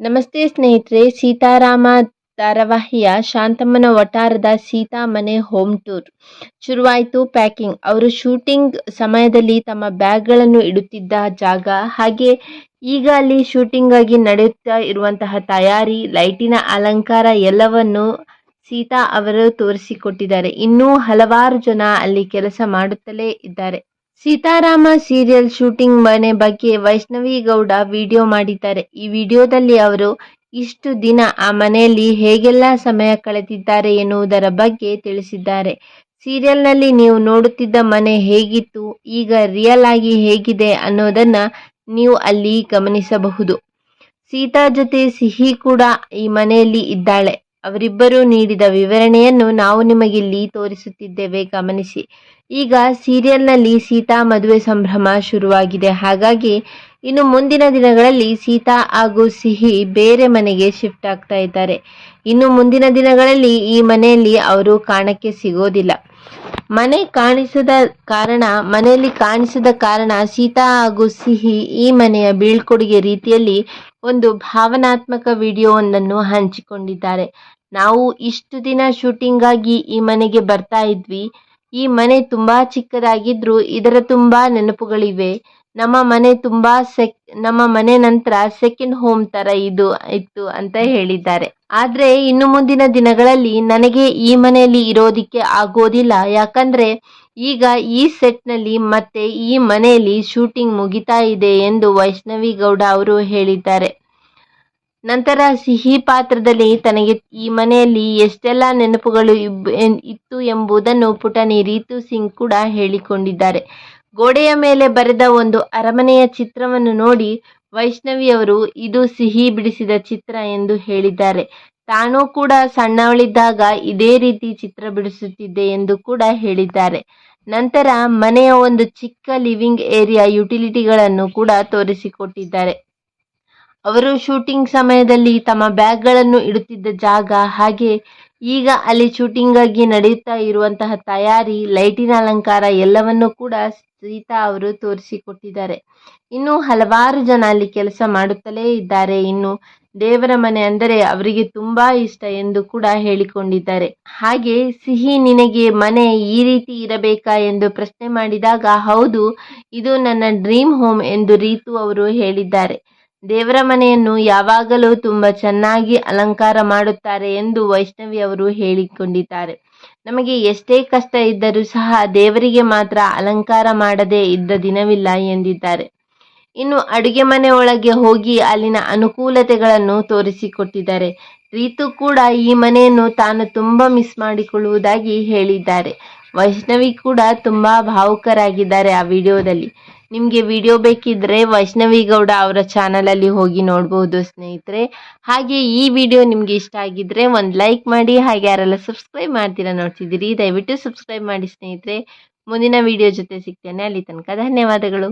ನಮಸ್ತೆ ಸ್ನೇಹಿತರೆ, ಸೀತಾರಾಮ ಧಾರಾವಾಹಿಯ ಶಾಂತಮ್ಮನ ವಠಾರದ ಸೀತಾ ಮನೆ ಹೋಮ್ ಟೂರ್ ಶುರುವಾಯಿತು ಪ್ಯಾಕಿಂಗ್. ಅವರು ಶೂಟಿಂಗ್ ಸಮಯದಲ್ಲಿ ತಮ್ಮ ಬ್ಯಾಗ್ಗಳನ್ನು ಇಡುತ್ತಿದ್ದ ಜಾಗ. ಹಾಗೆ ಈಗ ಅಲ್ಲಿ ಶೂಟಿಂಗ್ ಆಗಿ ನಡೆಯುತ್ತಾ ಇರುವಂತಹ ತಯಾರಿ, ಲೈಟಿನ ಅಲಂಕಾರ ಎಲ್ಲವನ್ನು ಸೀತಾ ಅವರು ತೋರಿಸಿಕೊಟ್ಟಿದ್ದಾರೆ. ಇನ್ನೂ ಹಲವಾರು ಜನ ಅಲ್ಲಿ ಕೆಲಸ ಮಾಡುತ್ತಲೇ ಇದ್ದಾರೆ. ಸೀತಾರಾಮ ಸೀರಿಯಲ್ ಶೂಟಿಂಗ್ ಮನೆ ಬಗ್ಗೆ ವೈಷ್ಣವಿ ಗೌಡ ವಿಡಿಯೋ ಮಾಡಿದ್ದಾರೆ. ಈ ವಿಡಿಯೋದಲ್ಲಿ ಅವರು, ಇಷ್ಟು ದಿನ ಆ ಮನೆಯಲ್ಲಿ ಹೇಗೆಲ್ಲ ಸಮಯ ಕಳೆದಿದ್ದಾರೆ ಎನ್ನುವುದರ ಬಗ್ಗೆ ತಿಳಿಸಿದ್ದಾರೆ. ಸೀರಿಯಲ್ನಲ್ಲಿ ನೀವು ನೋಡುತ್ತಿದ್ದ ಮನೆ ಹೇಗಿತ್ತು, ಈಗ ರಿಯಲ್ ಆಗಿ ಹೇಗಿದೆ ಅನ್ನೋದನ್ನ ನೀವು ಅಲ್ಲಿ ಗಮನಿಸಬಹುದು. ಸೀತಾ ಜೊತೆ ಸಿಹಿ ಕೂಡ ಈ ಮನೆಯಲ್ಲಿ ಇದ್ದಾಳೆ. ಅವರಿಬ್ಬರು ನೀಡಿದ ವಿವರಣೆಯನ್ನು ನಾವು ನಿಮಗಿಲ್ಲಿ ತೋರಿಸುತ್ತಿದ್ದೇವೆ, ಗಮನಿಸಿ. ಈಗ ಸೀರಿಯಲ್ನಲ್ಲಿ ಸೀತಾ ಮದುವೆ ಸಂಭ್ರಮ ಶುರುವಾಗಿದೆ. ಹಾಗಾಗಿ ಇನ್ನು ಮುಂದಿನ ದಿನಗಳಲ್ಲಿ ಸೀತಾ ಹಾಗೂ ಸಿಹಿ ಬೇರೆ ಮನೆಗೆ ಶಿಫ್ಟ್ ಆಗ್ತಾ ಇದ್ದಾರೆ. ಇನ್ನು ಮುಂದಿನ ದಿನಗಳಲ್ಲಿ ಈ ಮನೆಯಲ್ಲಿ ಅವರು ಕಾಣಕ್ಕೆ ಸಿಗೋದಿಲ್ಲ. ಮನೆ ಕಾಣಿಸದ ಕಾರಣ, ಮನೆಯಲ್ಲಿ ಕಾಣಿಸದ ಕಾರಣ ಸೀತಾ ಹಾಗೂ ಸಿಹಿ ಈ ಮನೆಯ ಬೀಳ್ಕೊಡುಗೆ ರೀತಿಯಲ್ಲಿ ಒಂದು ಭಾವನಾತ್ಮಕ ವಿಡಿಯೋವೊಂದನ್ನು ಹಂಚಿಕೊಂಡಿದ್ದಾರೆ. ನಾವು ಇಷ್ಟು ದಿನ ಶೂಟಿಂಗಾಗಿ ಈ ಮನೆಗೆ ಬರ್ತಾ ಇದ್ವಿ. ಈ ಮನೆ ತುಂಬಾ ಚಿಕ್ಕದಾಗಿದ್ರು ಇದರ ತುಂಬಾ ನೆನಪುಗಳಿವೆ. ನಮ್ಮ ಮನೆ ತುಂಬಾ ಸೆಕ್, ನಮ್ಮ ಮನೆ ನಂತರ ಸೆಕೆಂಡ್ ಹೋಮ್ ತರ ಇದು ಇತ್ತು ಅಂತ ಹೇಳಿದ್ದಾರೆ. ಆದ್ರೆ ಇನ್ನು ಮುಂದಿನ ದಿನಗಳಲ್ಲಿ ನನಗೆ ಈ ಮನೆಯಲ್ಲಿ ಇರೋದಿಕ್ಕೆ ಆಗೋದಿಲ್ಲ. ಯಾಕಂದ್ರೆ ಈಗ ಈ ಸೆಟ್ನಲ್ಲಿ ಮತ್ತೆ ಈ ಮನೆಯಲ್ಲಿ ಶೂಟಿಂಗ್ ಮುಗಿತಾ ಇದೆ ಎಂದು ವೈಷ್ಣವಿ ಗೌಡ ಅವರು ಹೇಳಿದ್ದಾರೆ. ನಂತರ ಸಿಹಿ ಪಾತ್ರದಲ್ಲಿ ತನಗೆ ಈ ಮನೆಯಲ್ಲಿ ಎಷ್ಟೆಲ್ಲ ನೆನಪುಗಳು ಇತ್ತು ಎಂಬುದನ್ನು ಪುಟನಿ ರೀತು ಸಿಂಗ್ ಕೂಡ ಹೇಳಿಕೊಂಡಿದ್ದಾರೆ. ಗೋಡೆಯ ಮೇಲೆ ಬರೆದ ಒಂದು ಅರಮನೆಯ ಚಿತ್ರವನ್ನು ನೋಡಿ ವೈಷ್ಣವಿ ಅವರು, ಇದು ಸಿಹಿ ಬಿಡಿಸಿದ ಚಿತ್ರ ಎಂದು ಹೇಳಿದ್ದಾರೆ. ತಾನೂ ಕೂಡ ಸಣ್ಣವಳಿದ್ದಾಗ ಇದೇ ರೀತಿ ಚಿತ್ರ ಬಿಡಿಸುತ್ತಿದ್ದೆ ಎಂದು ಕೂಡ ಹೇಳಿದ್ದಾರೆ. ನಂತರ ಮನೆಯ ಒಂದು ಚಿಕ್ಕ ಲಿವಿಂಗ್ ಏರಿಯಾ ಯುಟಿಲಿಟಿಗಳನ್ನು ಕೂಡ ತೋರಿಸಿಕೊಟ್ಟಿದ್ದಾರೆ. ಅವರು ಶೂಟಿಂಗ್ ಸಮಯದಲ್ಲಿ ತಮ್ಮ ಬ್ಯಾಗ್ಗಳನ್ನು ಇಡುತ್ತಿದ್ದ ಜಾಗ. ಹಾಗೆ ಈಗ ಅಲ್ಲಿ ಶೂಟಿಂಗಾಗಿ ನಡೆಯುತ್ತಾ ಇರುವಂತಹ ತಯಾರಿ ಲೈಟಿನ ಅಲಂಕಾರ ಎಲ್ಲವನ್ನೂ ಕೂಡ ಸೀತಾ ಅವರು ತೋರಿಸಿಕೊಟ್ಟಿದ್ದಾರೆ. ಇನ್ನು ಹಲವಾರು ಜನ ಅಲ್ಲಿ ಕೆಲಸ ಮಾಡುತ್ತಲೇ ಇದ್ದಾರೆ. ಇನ್ನು ದೇವರ ಮನೆ ಅಂದರೆ ಅವರಿಗೆ ತುಂಬಾ ಇಷ್ಟ ಎಂದು ಕೂಡ ಹೇಳಿಕೊಂಡಿದ್ದಾರೆ. ಹಾಗೆ ಸಿಹಿ ನಿನಗೆ ಮನೆ ಈ ರೀತಿ ಇರಬೇಕಾ ಎಂದು ಪ್ರಶ್ನೆ ಮಾಡಿದಾಗ, ಹೌದು, ಇದು ನನ್ನ ಡ್ರೀಮ್ ಹೋಮ್ ಎಂದು ರೀತು ಅವರು ಹೇಳಿದ್ದಾರೆ. ದೇವರ ಮನೆಯನ್ನು ಯಾವಾಗಲೂ ತುಂಬ ಚೆನ್ನಾಗಿ ಅಲಂಕಾರ ಮಾಡುತ್ತಾರೆ ಎಂದು ವೈಷ್ಣವಿ ಅವರು ಹೇಳಿಕೊಂಡಿದ್ದಾರೆ. ನಮಗೆ ಎಷ್ಟೇ ಕಷ್ಟ ಇದ್ದರೂ ಸಹ ದೇವರಿಗೆ ಮಾತ್ರ ಅಲಂಕಾರ ಮಾಡದೇ ಇದ್ದ ದಿನವಿಲ್ಲ ಎಂದಿದ್ದಾರೆ. ಇನ್ನು ಅಡುಗೆ ಮನೆ ಒಳಗೆ ಹೋಗಿ ಅಲ್ಲಿನ ಅನುಕೂಲತೆಗಳನ್ನು ತೋರಿಸಿಕೊಟ್ಟಿದ್ದಾರೆ. ರೀತು ಕೂಡ ಈ ಮನೆಯನ್ನು ತಾನು ತುಂಬ ಮಿಸ್ ಮಾಡಿಕೊಳ್ಳುವುದಾಗಿ ಹೇಳಿದ್ದಾರೆ. ವೈಷ್ಣವಿ ಕೂಡ ತುಂಬ ಭಾವುಕರಾಗಿದ್ದಾರೆ ಆ ವಿಡಿಯೋದಲ್ಲಿ. ನಿಮಗೆ ವಿಡಿಯೋ ಬೇಕಿದ್ರೆ ವೈಷ್ಣವಿ ಗೌಡ ಅವರ ಚಾನಲಲ್ಲಿ ಹೋಗಿ ನೋಡ್ಬೋದು ಸ್ನೇಹಿತರೆ. ಹಾಗೆ ಈ ವಿಡಿಯೋ ನಿಮಗೆ ಇಷ್ಟ ಆಗಿದ್ರೆ ಒಂದು ಲೈಕ್ ಮಾಡಿ, ಹಾಗೆ ಯಾರೆಲ್ಲ ಸಬ್ಸ್ಕ್ರೈಬ್ ಮಾಡ್ತೀರಾ ನೋಡ್ತಿದ್ದೀರಿ, ದಯವಿಟ್ಟು ಸಬ್ಸ್ಕ್ರೈಬ್ ಮಾಡಿ ಸ್ನೇಹಿತರೆ. ಮುಂದಿನ ವಿಡಿಯೋ ಜೊತೆ ಸಿಗ್ತೇನೆ. ಅಲ್ಲಿ ತನಕ ಧನ್ಯವಾದಗಳು.